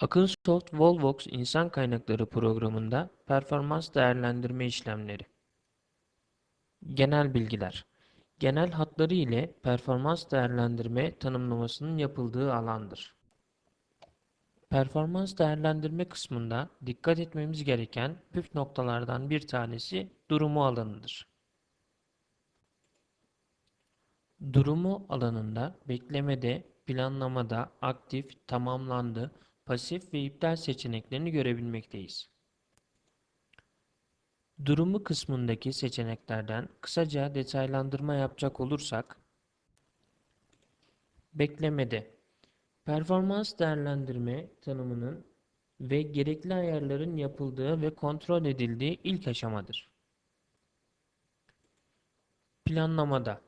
Akınsoft Volvox İnsan Kaynakları programında performans değerlendirme işlemleri. Genel bilgiler. Genel hatları ile performans değerlendirme tanımlamasının yapıldığı alandır. Performans değerlendirme kısmında dikkat etmemiz gereken püf noktalardan bir tanesi durumu alanıdır. Durumu alanında beklemede, planlamada, aktif, tamamlandı, pasif ve iptal seçeneklerini görebilmekteyiz. Durumu kısmındaki seçeneklerden kısaca detaylandırma yapacak olursak, beklemede, performans değerlendirme tanımının ve gerekli ayarların yapıldığı ve kontrol edildiği ilk aşamadır. Planlamada,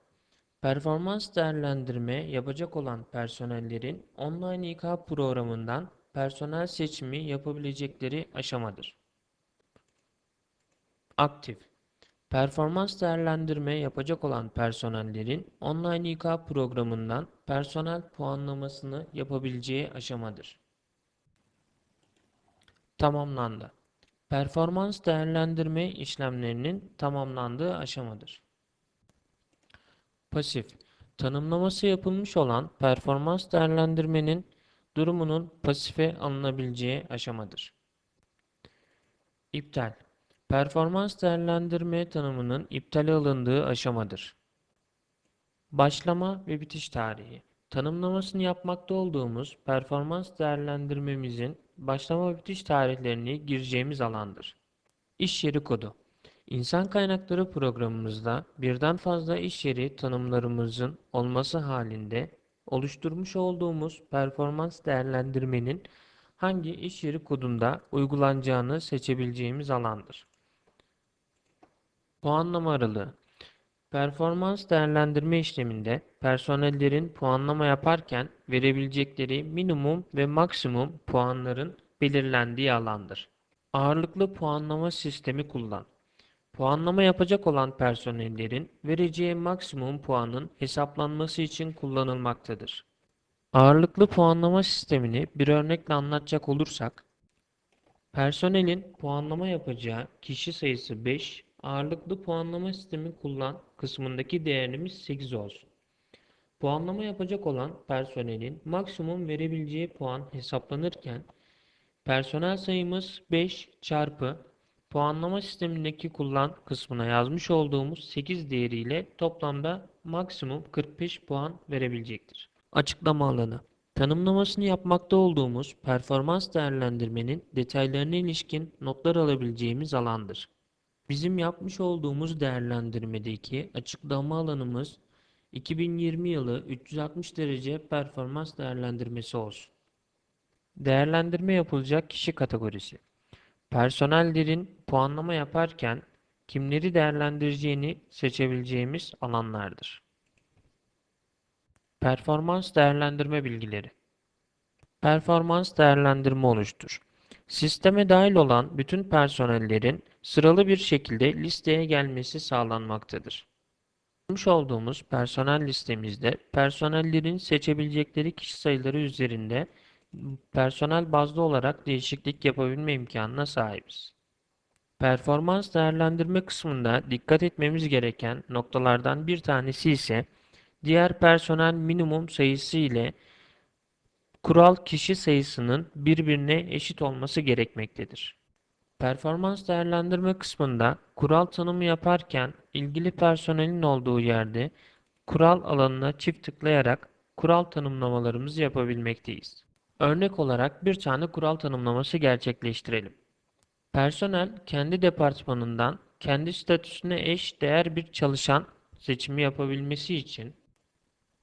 performans değerlendirme yapacak olan personellerin online İK programından personel seçimi yapabilecekleri aşamadır. Aktif Performans değerlendirme yapacak olan personellerin online İK programından personel puanlamasını yapabileceği aşamadır. Tamamlandı. Performans değerlendirme işlemlerinin tamamlandığı aşamadır. Pasif Tanımlaması yapılmış olan performans değerlendirmenin durumunun pasife alınabileceği aşamadır. İptal Performans değerlendirme tanımının iptale alındığı aşamadır. Başlama ve bitiş tarihi Tanımlamasını yapmakta olduğumuz performans değerlendirmemizin başlama ve bitiş tarihlerini gireceğimiz alandır. İş yeri kodu İnsan kaynakları programımızda birden fazla iş yeri tanımlarımızın olması halinde oluşturmuş olduğumuz performans değerlendirmenin hangi iş yeri kodunda uygulanacağını seçebileceğimiz alandır. Puanlama aralığı Performans değerlendirme işleminde personellerin puanlama yaparken verebilecekleri minimum ve maksimum puanların belirlendiği alandır. Ağırlıklı puanlama sistemi kullan. Puanlama yapacak olan personellerin vereceği maksimum puanın hesaplanması için kullanılmaktadır. Ağırlıklı puanlama sistemini bir örnekle anlatacak olursak, personelin puanlama yapacağı kişi sayısı 5, ağırlıklı puanlama sistemi kullan kısmındaki değerimiz 8 olsun. Puanlama yapacak olan personelin maksimum verebileceği puan hesaplanırken, personel sayımız 5 çarpı puanlama sistemindeki kullan kısmına yazmış olduğumuz 8 değeriyle toplamda maksimum 45 puan verebilecektir. Açıklama alanı Tanımlamasını yapmakta olduğumuz performans değerlendirmenin detaylarına ilişkin notlar alabileceğimiz alandır. Bizim yapmış olduğumuz değerlendirmedeki açıklama alanımız 2020 yılı 360 derece performans değerlendirmesi olsun. Değerlendirme yapılacak kişi kategorisi Personellerin puanlama yaparken kimleri değerlendireceğini seçebileceğimiz alanlardır. Performans değerlendirme bilgileri Performans değerlendirme oluştur. Sisteme dahil olan bütün personellerin sıralı bir şekilde listeye gelmesi sağlanmaktadır. Yapmış olduğumuz personel listemizde personellerin seçebilecekleri kişi sayıları üzerinde personel bazlı olarak değişiklik yapabilme imkanına sahibiz. Performans değerlendirme kısmında dikkat etmemiz gereken noktalardan bir tanesi ise diğer personel minimum sayısı ile kural kişi sayısının birbirine eşit olması gerekmektedir. Performans değerlendirme kısmında kural tanımı yaparken ilgili personelin olduğu yerde kural alanına çift tıklayarak kural tanımlamalarımızı yapabilmekteyiz. Örnek olarak bir tane kural tanımlaması gerçekleştirelim. Personel kendi departmanından kendi statüsüne eş değer bir çalışan seçimi yapabilmesi için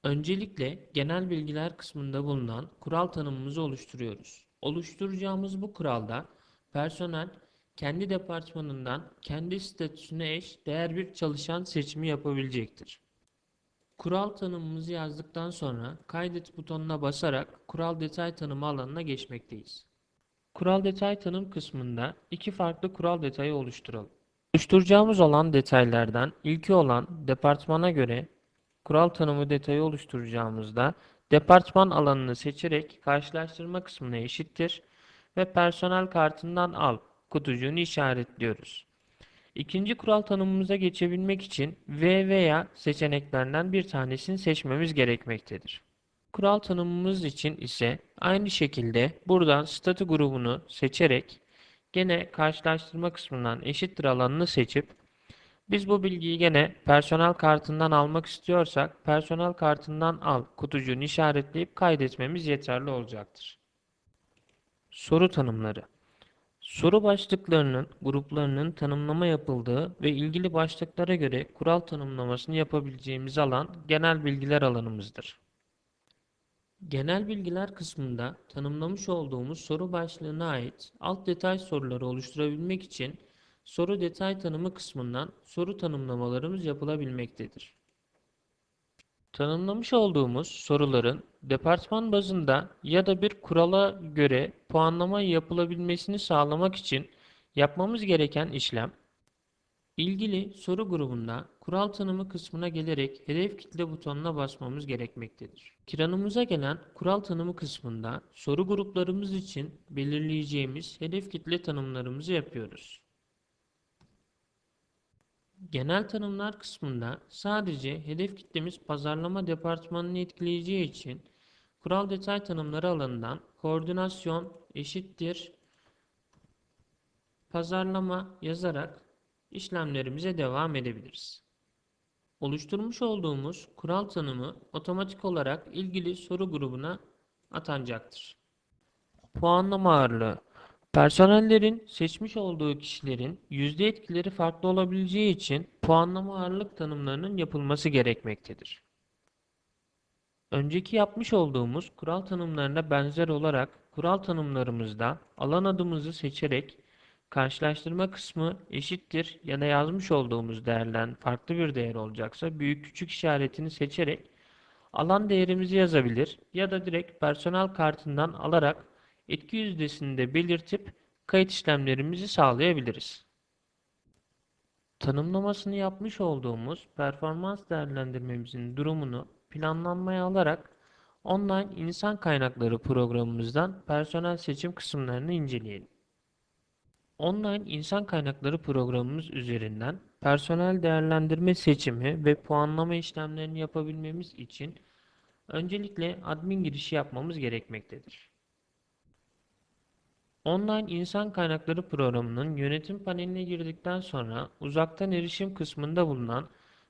öncelikle genel bilgiler kısmında bulunan kural tanımımızı oluşturuyoruz. Oluşturacağımız bu kuralda personel kendi departmanından kendi statüsüne eş değer bir çalışan seçimi yapabilecektir. Kural tanımımızı yazdıktan sonra kaydet butonuna basarak kural detay tanımı alanına geçmekteyiz. Kural detay tanım kısmında iki farklı kural detayı oluşturalım. Oluşturacağımız olan detaylardan ilki olan departmana göre kural tanımı detayı oluşturacağımızda departman alanını seçerek karşılaştırma kısmına eşittir ve personel kartından al kutucuğunu işaretliyoruz. İkinci kural tanımımıza geçebilmek için V veya seçeneklerinden bir tanesini seçmemiz gerekmektedir. Kural tanımımız için ise aynı şekilde buradan statü grubunu seçerek gene karşılaştırma kısmından eşittir alanını seçip biz bu bilgiyi gene personel kartından almak istiyorsak personel kartından al kutucuğunu işaretleyip kaydetmemiz yeterli olacaktır. Soru tanımları Soru başlıklarının, gruplarının tanımlama yapıldığı ve ilgili başlıklara göre kural tanımlamasını yapabileceğimiz alan genel bilgiler alanımızdır. Genel bilgiler kısmında tanımlamış olduğumuz soru başlığına ait alt detay soruları oluşturabilmek için soru detay tanımı kısmından soru tanımlamalarımız yapılabilmektedir. Tanımlamış olduğumuz soruların departman bazında ya da bir kurala göre puanlama yapılabilmesini sağlamak için yapmamız gereken işlem, ilgili soru grubunda kural tanımı kısmına gelerek hedef kitle butonuna basmamız gerekmektedir. Kiranımıza gelen kural tanımı kısmında soru gruplarımız için belirleyeceğimiz hedef kitle tanımlarımızı yapıyoruz. Genel tanımlar kısmında sadece hedef kitlemiz pazarlama departmanını etkileyeceği için kural detay tanımları alanından koordinasyon eşittir pazarlama yazarak işlemlerimize devam edebiliriz. Oluşturmuş olduğumuz kural tanımı otomatik olarak ilgili soru grubuna atanacaktır. Puanlama ağırlığı Personellerin seçmiş olduğu kişilerin yüzde etkileri farklı olabileceği için puanlama ağırlık tanımlarının yapılması gerekmektedir. Önceki yapmış olduğumuz kural tanımlarına benzer olarak kural tanımlarımızda alan adımızı seçerek karşılaştırma kısmı eşittir ya da yazmış olduğumuz değerden farklı bir değer olacaksa büyük küçük işaretini seçerek alan değerimizi yazabilir ya da direkt personel kartından alarak etki yüzdesini de belirtip kayıt işlemlerimizi sağlayabiliriz. Tanımlamasını yapmış olduğumuz performans değerlendirmemizin durumunu planlanmaya alarak online insan kaynakları programımızdan personel seçim kısımlarını inceleyelim. Online insan kaynakları programımız üzerinden personel değerlendirme seçimi ve puanlama işlemlerini yapabilmemiz için öncelikle admin girişi yapmamız gerekmektedir. Online insan kaynakları programının yönetim paneline girdikten sonra uzaktan erişim kısmında bulunan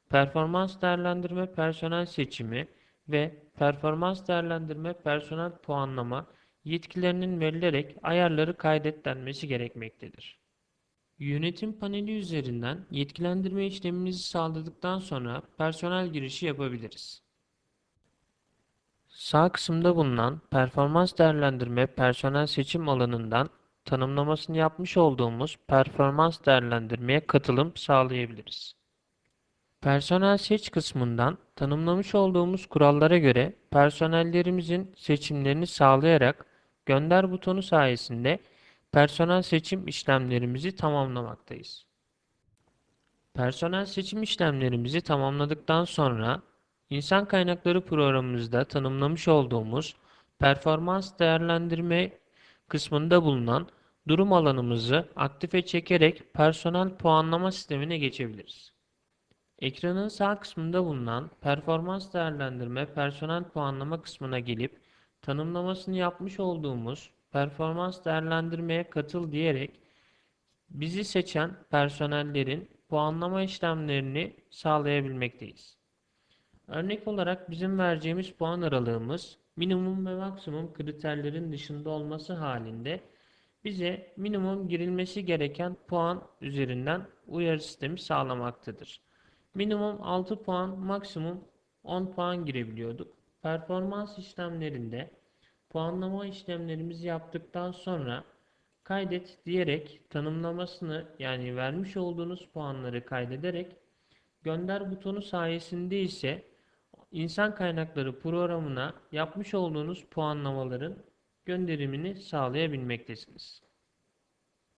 performans değerlendirme personel seçimi ve performans değerlendirme personel puanlama yetkilerinin verilerek ayarları kaydet gerekmektedir. Yönetim paneli üzerinden yetkilendirme işlemimizi sağladıktan sonra personel girişi yapabiliriz. Sağ kısımda bulunan performans değerlendirme personel seçim alanından tanımlamasını yapmış olduğumuz performans değerlendirmeye katılım sağlayabiliriz. Personel seç kısmından tanımlamış olduğumuz kurallara göre personellerimizin seçimlerini sağlayarak gönder butonu sayesinde personel seçim işlemlerimizi tamamlamaktayız. Personel seçim işlemlerimizi tamamladıktan sonra İnsan kaynakları programımızda tanımlamış olduğumuz performans değerlendirme kısmında bulunan durum alanımızı aktife çekerek personel puanlama sistemine geçebiliriz. Ekranın sağ kısmında bulunan performans değerlendirme personel puanlama kısmına gelip tanımlamasını yapmış olduğumuz performans değerlendirmeye katıl diyerek bizi seçen personellerin puanlama işlemlerini sağlayabilmekteyiz. Örnek olarak bizim vereceğimiz puan aralığımız minimum ve maksimum kriterlerin dışında olması halinde bize minimum girilmesi gereken puan üzerinden uyarı sistemi sağlamaktadır. Minimum 6 puan, maksimum 10 puan girebiliyorduk. Performans işlemlerinde puanlama işlemlerimizi yaptıktan sonra kaydet diyerek tanımlamasını yani vermiş olduğunuz puanları kaydederek gönder butonu sayesinde ise İnsan kaynakları programına yapmış olduğunuz puanlamaların gönderimini sağlayabilmektesiniz.